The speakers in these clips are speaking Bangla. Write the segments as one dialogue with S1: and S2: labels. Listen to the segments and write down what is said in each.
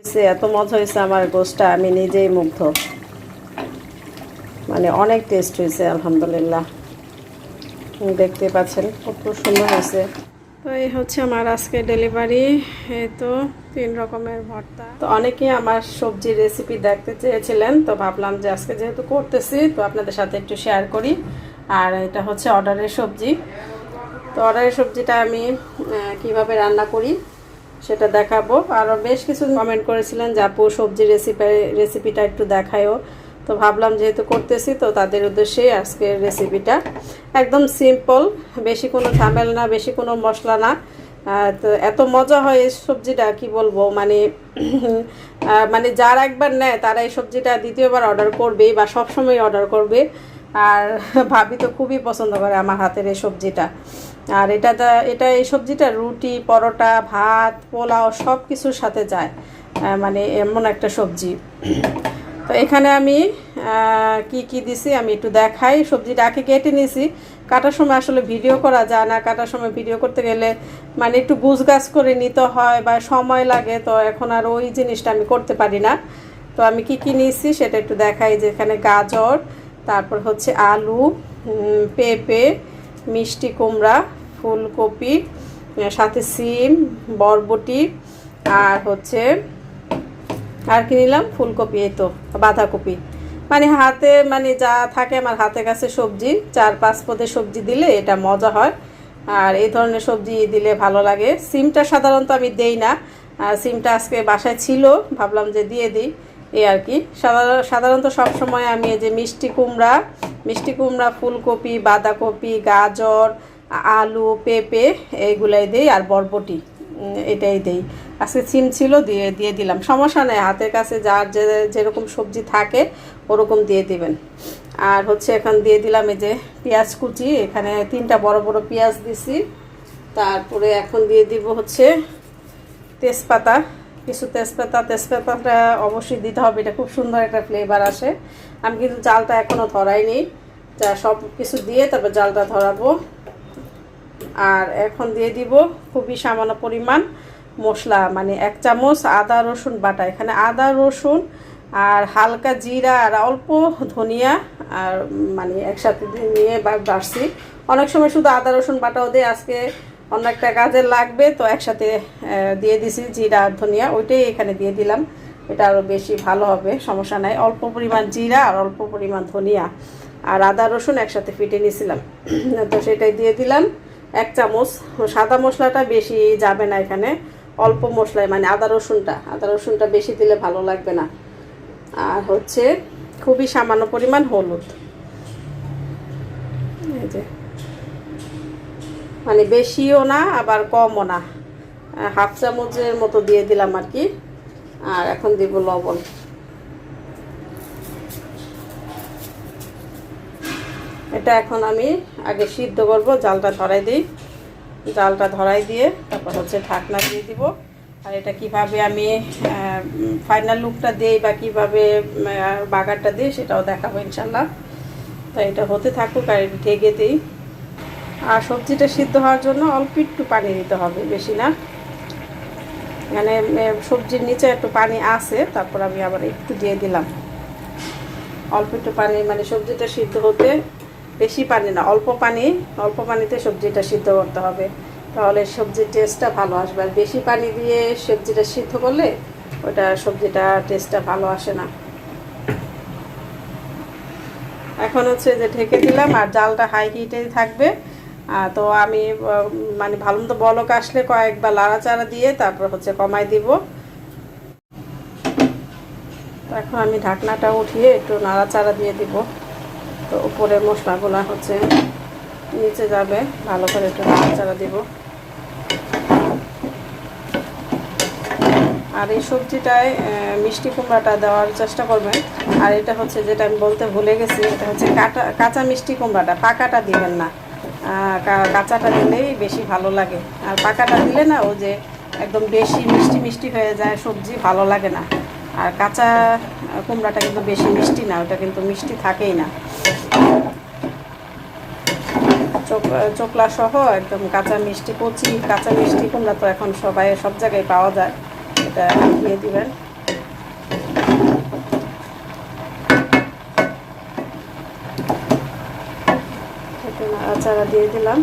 S1: হয়েছে এত মজা হয়েছে আমার গোষ্ঠটা আমি নিজেই মুগ্ধ। মানে অনেক টেস্ট হয়েছে আলহামদুলিল্লাহ। দেখতে পাচ্ছেন খুব সুন্দর হয়েছে। তো এই হচ্ছে আমার আজকে ডেলিভারি এই তো তিন রকমের ভর্তা। তো অনেকেই আমার সবজির রেসিপি দেখতে চেয়েছিলেন তো ভাবলাম যে আজকে যেহেতু করতেছি তো আপনাদের সাথে একটু শেয়ার করি। আর এটা হচ্ছে অর্ডারের সবজি। তো অর্ডারের সবজিটা আমি কীভাবে রান্না করি সেটা দেখাবো। আরও বেশ কিছু কমেন্ট করেছিলেন যে, আপু, সবজি রেসিপি রেসিপিটা একটু দেখায়ও। তো ভাবলাম যেহেতু করতেছি, তো তাদের উদ্দেশ্যেই আজকের রেসিপিটা একদম সিম্পল বেশি কোনো ঝামেল না, বেশি কোনো মশলা না। তো এত মজা হয় এই সবজিটা, কি বলব? মানে মানে যারা একবার নেয়, তারা এই সবজিটা দ্বিতীয়বার অর্ডার করবেই বা সবসময় অর্ডার করবে। আর ভাবি তো খুবই পছন্দ করে আমার হাতের এই সবজিটা। আর এটা এটা এই সবজিটা রুটি, পরোটা, ভাত, পোলাও সব কিছুর সাথে যায় মানে এমন একটা সবজি। তো এখানে আমি কি কি দিছি আমি একটু দেখাই। সবজিটা আগে কেটে নিয়েছি কাটার সময় আসলে ভিডিও করা যায় না। কাটার সময় ভিডিও করতে গেলে মানে একটু গুছগাছ করে নিতে হয় বা সময় লাগে, তো এখন আর ওই জিনিসটা আমি করতে পারি না। তো আমি কি কি নিয়েছি সেটা একটু দেখাই যে এখানে গাজর, তারপর হচ্ছে আলু পেঁপে মিষ্টি কুমড়া, ফুলকপি, সাথে সিম, বরবটি আর হচ্ছে, আর কি নিলাম? ফুলকপি, এই তো, বাঁধাকপি। মানে হাতে মানে যা থাকে আমার হাতের কাছে সবজি, চার পাঁচ পদের সবজি দিলে এটা মজা হয়। আর এই ধরনের সবজি দিলে ভালো লাগে। সিমটা সাধারণত আমি দেই না। সিমটা আজকে বাসায় ছিল, ভাবলাম যে দিয়ে দিই, এই আর কি। সাধারণ- সাধারণত সবসময় আমি এই যে মিষ্টি কুমড়া মিষ্টি কুমড়া, ফুলকপি, বাঁধাকপি, গাজর, আলু, পেঁপে এইগুলাই দিই আর বরবটি এটাই দেই। আজকে সিম ছিল, দিয়ে দিয়ে দিলাম। সমস্যা নেই, হাতের কাছে যার যে, যেরকম সবজি থাকে, ওরকম দিয়ে দিবেন। আর হচ্ছে এখন দিয়ে দিলাম এই যে পেঁয়াজ কুচি, এখানে তিনটা বড় বড় পেঁয়াজ দিছি। তারপরে এখন দিয়ে দিব হচ্ছে তেজপাতা। কিছু তেজপাতা, তেজপাতাটা অবশ্যই দিতে হবে। এটা খুব সুন্দর একটা ফ্লেভার আসে। আমি কিন্তু জালটা এখনও ধরাইনি। যা সব কিছু দিয়ে তারপর জালটা ধরাবো। আর এখন দিয়ে দিব খুবই সামান্য পরিমাণ মশলা মানে এক চামচ আদা, রসুন বাটা। এখানে আদা, রসুন আর হালকা জিরা আর অল্প ধনিয়া আর মানে একসাথে নিয়ে বাড়ছি। অনেক সময় শুধু আদা, রসুন বাটাও দিয়ে আজকে অন্য একটা কাজে লাগবে, তো একসাথে দিয়ে দিছি জিরা আর ধনিয়া। ওইটাই এখানে দিয়ে দিলাম। এটা আরও বেশি ভালো হবে, সমস্যা নাই। অল্প পরিমাণ জিরা আর অল্প পরিমাণ ধনিয়া আর আদা, রসুন একসাথে ফিটে নিয়েছিলাম। তো সেটাই দিয়ে দিলাম। এক চামচ। সাদা মশলাটা বেশি যাবে না এখানে। অল্প মশলায় মানে আদা, রসুনটা। আদা, রসুনটা বেশি দিলে ভালো লাগবে না। আর হচ্ছে খুবই সামান্য পরিমাণ হলুদ। এই যে। মানে বেশিও না, আবার কমও না। হাফ চামচের মতো দিয়ে দিলাম আর কি। আর এখন দিব লবণ। এটা এখন আমি আগে সিদ্ধ করব, জালটা ধরাই দিই। জালটা ধরাই দিয়ে তারপর হচ্ছে ঢাকনা দিয়ে দিব। আর এটা কীভাবে আমি ফাইনাল লুকটা দিই বা কীভাবে বাগারটা দিই সেটাও দেখাবো ইনশাল্লাহ তো এটা হতে থাকুক আর ঢেকে দিই। আর সবজিটা সিদ্ধ হওয়ার জন্য অল্প একটু পানি দিতে হবে, বেশি না। মানে সবজির নিচে একটু পানি আছে, তারপর আমি আবার একটু দিয়ে দিলাম। অল্প একটু পানি মানে সবজিটা সিদ্ধ হতে বেশি পানি না, অল্প পানি, অল্প পানিতে সবজিটা সিদ্ধ করতে হবে। তাহলে সবজির টেস্টটা ভালো আসবে। আর বেশি পানি দিয়ে সবজিটা সিদ্ধ করলে ওটা সবজিটা টেস্টটা ভালো আসে না। এখন হচ্ছে যে ঢেকে দিলাম, আর জালটা হাই হিটেই থাকবে। তো আমি মানে ভালো মতো বলক আসলে কয়েকবার লাড়াচাড়া দিয়ে তারপর হচ্ছে কমাই দিব। এখন আমি ঢাকনাটা উঠিয়ে একটু নাড়াচাড়া দিয়ে দিব। তো উপরে মশলাগুলো হচ্ছে নিচে যাবে, ভালো করে একটু নাড়াচাড়া দিব। আর এই সবজিটায় মিষ্টি কুমড়াটা দেওয়ার চেষ্টা করবেন। আর এটা হচ্ছে যেটা আমি বলতে ভুলে গেছি, এটা হচ্ছে কাটা, কাঁচা মিষ্টি কুমড়াটা, পাকাটা দিবেন না। কাঁচাটা দিলেই বেশি ভালো লাগে। আর পাকাটা দিলে না, ও যে একদম বেশি মিষ্টি মিষ্টি হয়ে যায়, সবজি ভালো লাগে না। আর কাঁচা কুমড়াটা কিন্তু বেশি মিষ্টি না, ওটা কিন্তু মিষ্টি থাকেই না। চোকলা সহ একদম কাঁচা মিষ্টি, কচি কাঁচা মিষ্টি কুমড়া তো এখন সবাই, সব জায়গায় পাওয়া যায়। এটা দিয়ে দিবেন। দিয়ে দিলাম।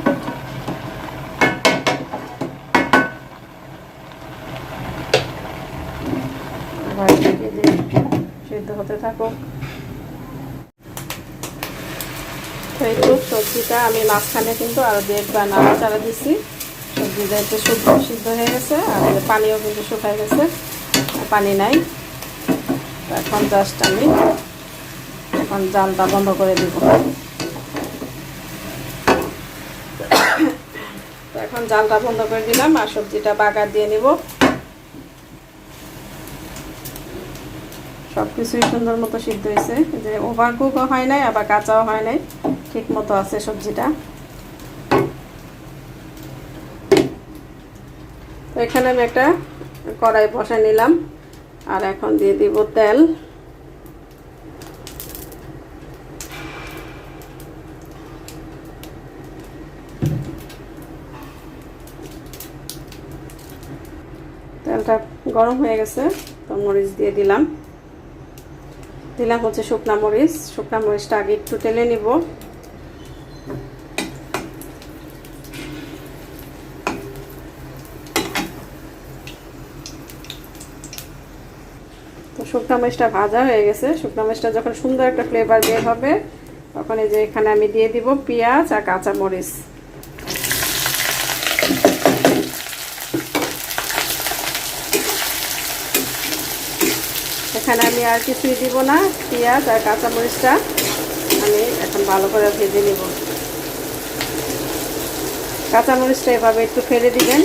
S1: সিদ্ধ হতে থাকুক। সবজিটা আমি মাঝখানে কিন্তু আরও দু একবার নাড়াচাড়া দিচ্ছি সবজিটা একটু শুদ্ধ সিদ্ধ হয়ে গেছে, আর পানিও কিন্তু শুকায় গেছে, পানি নাই। এখন জাস্ট আমি এখন জালটা বন্ধ করে দিব তো এখন জালটা বন্ধ করে দিলাম আর সবজিটা বাগার দিয়ে নিব। সব কিছুই সুন্দর মতো সিদ্ধ হয়েছে। যে ওভার কুকও হয় নাই, আবার কাঁচাও হয় নাই, ঠিক মতো আছে সবজিটা। এখানে আমি একটা কড়াই বসাই নিলাম, আর এখন দিয়ে দিব তেল। গরম হয়ে গেছে, তো মরিচ দিয়ে দিলাম। দিলাম হচ্ছে শুকনা মরিচ। শুকনা মরিচটা আগে একটু টেলে নিব। তো শুকনা মরিচটা ভাজা হয়ে গেছে। শুকনা মরিচটা যখন সুন্দর একটা ফ্লেভার বের হবে, তখন এই যে এখানে আমি দিয়ে দিব পেঁয়াজ আর কাঁচা মরিচ। এখানে আমি আর কিছুই দিব না, পেঁয়াজ আর কাঁচামরিচটা আমি এখন ভালো করে ভেজে নিব। কাঁচামরিচটা এভাবে একটু ফেলে দিবেন।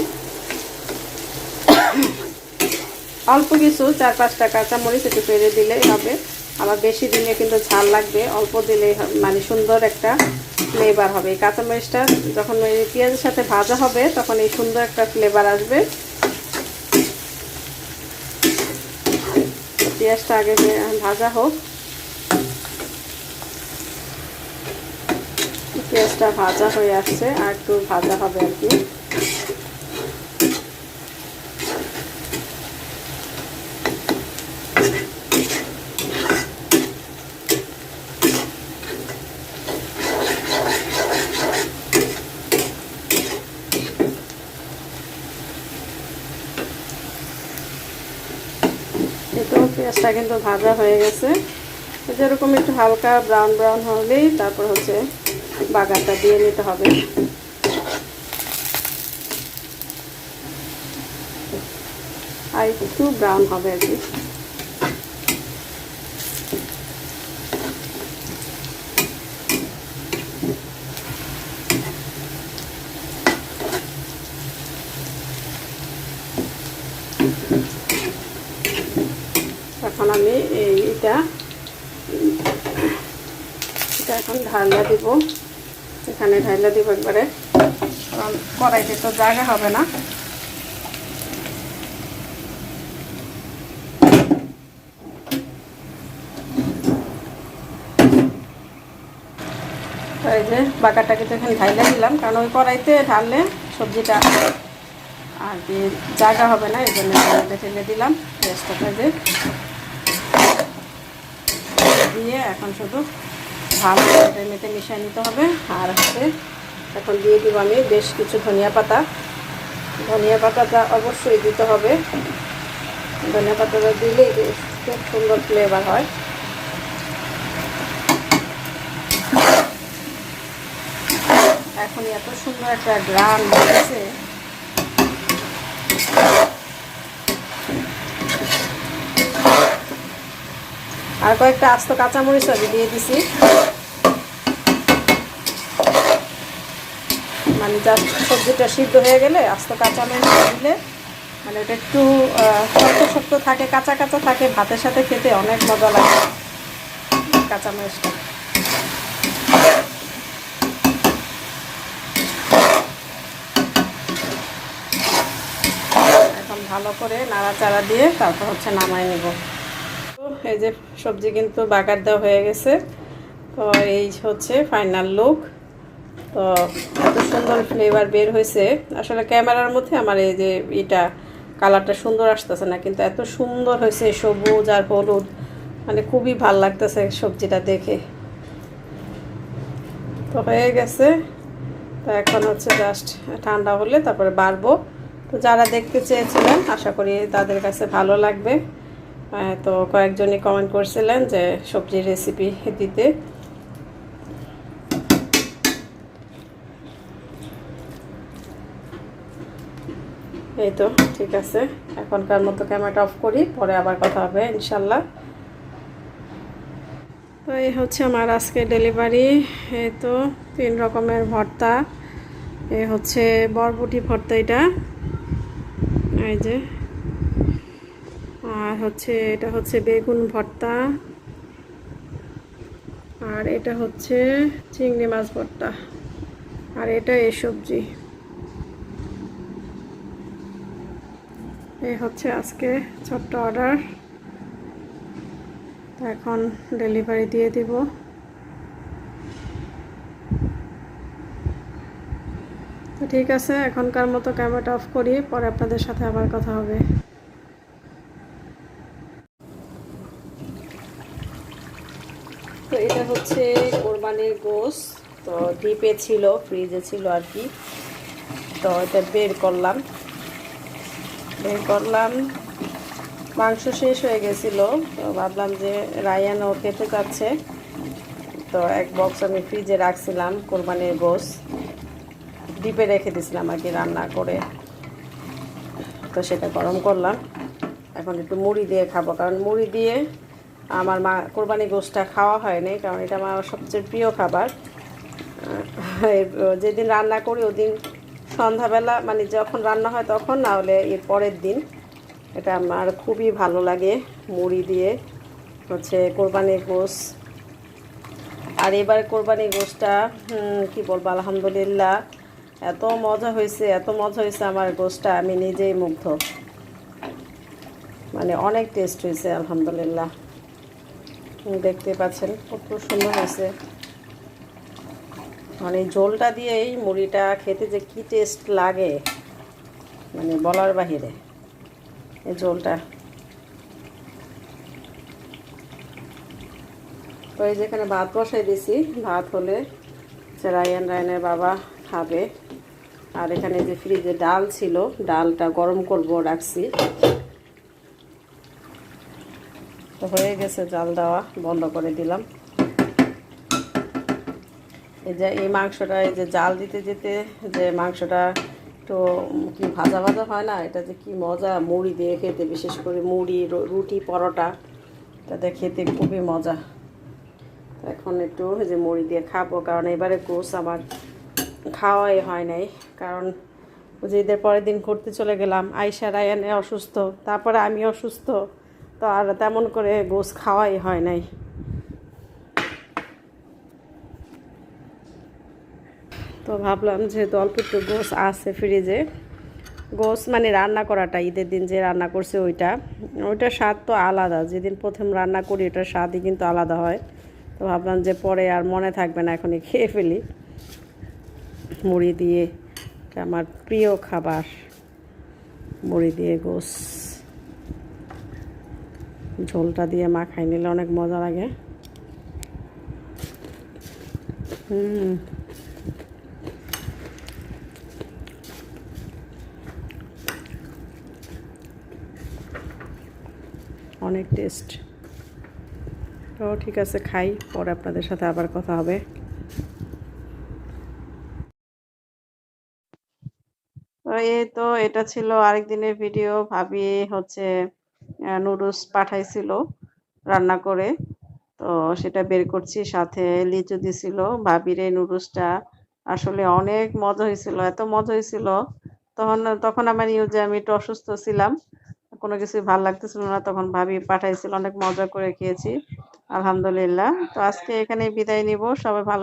S1: অল্প কিছু, চার পাঁচটা কাঁচামরিচ একটু ফেলে দিলেই হবে। আবার বেশি দিনে কিন্তু ঝাল লাগবে, অল্প দিলেই মানে সুন্দর একটা ফ্লেভার হবে। এই কাঁচামরিচটা যখন পেঁয়াজের সাথে ভাজা হবে, তখন এই সুন্দর একটা ফ্লেভার আসবে। পেঁয়াজটা আগে ভাজা হোক। পেঁয়াজটা ভাজা হয়ে আসছে আর একটু ভাজা হবে আর কি। তো পেঁয়াজটা কিন্তু ভাজা হয়ে গেছে। যেরকম একটু হালকা ব্রাউন ব্রাউন হলেই তারপর হচ্ছে বাগারটা দিয়ে নিতে হবে। আর একটু ব্রাউন হবে আর কি। এখন আমি এইটা এটা এখন ঢালা দিব। এখানে ঢালা দিব একবারে। কারণ কড়াইতে তো জায়গা হবে না। এই যে বাঁকাটা কিন্তু এখানে ঢাইলা দিলাম, কারণ ওই কড়াইতে ঢাললে সবজিটা আর কি জায়গা হবে না, এই জন্য ঢেলে দিলাম। পেঁয়াজটাকে যে দিয়ে এখন শুধু ভালো করে মেতে মিশিয়ে নিতে হবে। আর হচ্ছে এখন দিয়ে দিব আমি বেশ কিছু ধনিয়া পাতা। ধনিয়া পাতাটা অবশ্যই দিতে হবে। ধনিয়া পাতাটা দিলেই খুব সুন্দর ফ্লেভার হয়। এখন এত সুন্দর একটা গ্রাম হয়েছে আর কয়েকটা আস্ত কাঁচামরিচ আমি দিয়ে দিছি। মানে যা সবজিটা সিদ্ধ হয়ে গেলে আস্ত কাঁচামরিচ দিলে মানে ওটা একটু শক্ত শক্ত থাকে, কাঁচা কাঁচা থাকে, ভাতের সাথে খেতে অনেক মজা লাগে কাঁচামরিচটা। এখন ভালো করে নাড়াচাড়া দিয়ে তারপর হচ্ছে নামাই নেব। এই যে সবজি কিন্তু বাগার দেওয়া হয়ে গেছে। তো এই হচ্ছে ফাইনাল লুক তো এত সুন্দর ফ্লেভার বের হয়েছে। আসলে ক্যামেরার মধ্যে আমার এই যে এটা কালারটা সুন্দর আসতেছে না, কিন্তু এত সুন্দর হয়েছে সবুজ আর হলুদ। মানে খুবই ভালো লাগতেছে সবজিটা দেখে। তো হয়ে গেছে। তো এখন হচ্ছে জাস্ট ঠান্ডা হলে তারপরে বাড়বো। তো যারা দেখতে চেয়েছিলেন, আশা করি তাদের কাছে ভালো লাগবে। তো কয়েকজনই কমেন্ট করছিলেন যে সবজির রেসিপি দিতে। এই তো, ঠিক আছে। এখনকার মতো ক্যামেরাটা অফ করি, পরে আবার কথা হবে, ইনশাল্লাহ। তো এই হচ্ছে আমার আজকে ডেলিভারি এই তো, তিন রকমের ভর্তা। এ হচ্ছে বরবটি ভর্তা এটা। এই যে আর হচ্ছে, এটা হচ্ছে বেগুন ভর্তা। আর এটা হচ্ছে চিংড়ি মাছ ভর্তা। আর এটা এই সবজি। এই হচ্ছে আজকে ছোট্ট অর্ডার। এখন ডেলিভারি দিয়ে দিব। ঠিক আছে, এখনকার মতো ক্যামেরাটা অফ করি, পরে আপনাদের সাথে আবার কথা হবে তো এটা হচ্ছে কোরবানির গোস তো ডিপে ছিল, ফ্রিজে ছিল আর কি। তো এটা বের করলাম। বের করলাম। মাংস শেষ হয়ে গেছিল। তো ভাবলাম যে রায়ানও খেতে চাচ্ছে তো এক বক্স আমি ফ্রিজে রাখছিলাম কোরবানির গোস ডিপে রেখে দিয়েছিলাম আর কি রান্না করে। তো সেটা গরম করলাম। এখন একটু মুড়ি দিয়ে খাব। কারণ মুড়ি দিয়ে আমার মা কোরবানি গোসটা খাওয়া হয়নি কারণ এটা আমার সবচেয়ে প্রিয় খাবার। যেদিন রান্না করি ওদিন সন্ধ্যাবেলা মানে যখন রান্না হয় তখন না হলে এর পরের দিন। এটা আমার খুবই ভালো লাগে মুড়ি দিয়ে হচ্ছে কোরবানির গোস আর এবার কোরবানির গোসটা কি বলব আলহামদুলিল্লাহ এত মজা হয়েছে এত মজা হয়েছে আমার গোসটা আমি নিজেই মুগ্ধ। মানে অনেক টেস্ট হয়েছে আলহামদুলিল্লাহ। হুম, দেখতে পাচ্ছেন, খুব সুন্দর হয়েছে। মানে ঝোলটা দিয়েই মুড়িটা খেতে যে কি টেস্ট লাগে মানে বলার বাহিরে, এই ঝোলটা তো এই যেখানে ভাত বসাই দিছি ভাত হলে রায়ান রায়নের বাবা খাবে। আর এখানে যে ফ্রিজে ডাল ছিল, ডালটা গরম করব, রাখছি। তো হয়ে গেছে, জাল দেওয়া, বন্ধ করে দিলাম। এই যে, এই মাংসটা, এই যে জাল দিতে যেতে যে মাংসটা একটু কি ভাজা ভাজা হয় না, এটা যে কি মজা, মুড়ি দিয়ে খেতে, বিশেষ করে মুড়ি রুটি, পরোটা তাতে খেতে খুবই মজা। এখন একটু যে মুড়ি দিয়ে খাব, কারণ এবারে কোর্স আমার খাওয়াই হয় নাই, কারণ যে ঈদের পরের দিন ঘুরতে চলে গেলাম আয়সা রায়ানে অসুস্থ, তারপরে আমি অসুস্থ। তো আর তেমন করে গোস খাওয়াই হয় নাই। তো ভাবলাম যেহেতু অল্প একটু গোস আছে ফ্রিজে, গোস মানে রান্না করাটা, ঈদের দিন যে রান্না করছে ওইটা। ওইটার স্বাদ তো আলাদা, যেদিন প্রথম রান্না করি ওটার স্বাদই কিন্তু আলাদা হয়। তো ভাবলাম যে পরে আর মনে থাকবে না, এখনই খেয়ে ফেলি। মুড়ি দিয়ে আমার প্রিয় খাবার। মুড়ি দিয়ে গোস। ঝোলটা দিয়ে মা খাই নিলে অনেক মজা লাগে। হুম। অনেক টেস্ট। তো ঠিক আছে, খাই, পরে আপনাদের সাথে আবার কথা হবে। তো এই তো, এটা ছিল আরেক দিনের ভিডিও। ভাবি হচ্ছে নুডলস পাঠাইছিল, রান্না করে। তো সেটা বের করছি, সাথে লিচু দিছিল। ভাবির এই নুডলসটা আসলে অনেক মজা হয়েছিল, এত মজা হয়েছিল। তখন তখন আমার ইউজে আমি একটু অসুস্থ ছিলাম। কোনো কিছু ভালো লাগতেছিল না। তখন ভাবি পাঠাইছিল, অনেক মজা করে খেয়েছি। আলহামদুলিল্লাহ। তো আজকে এখানে বিদায় নিব। সবাই ভালো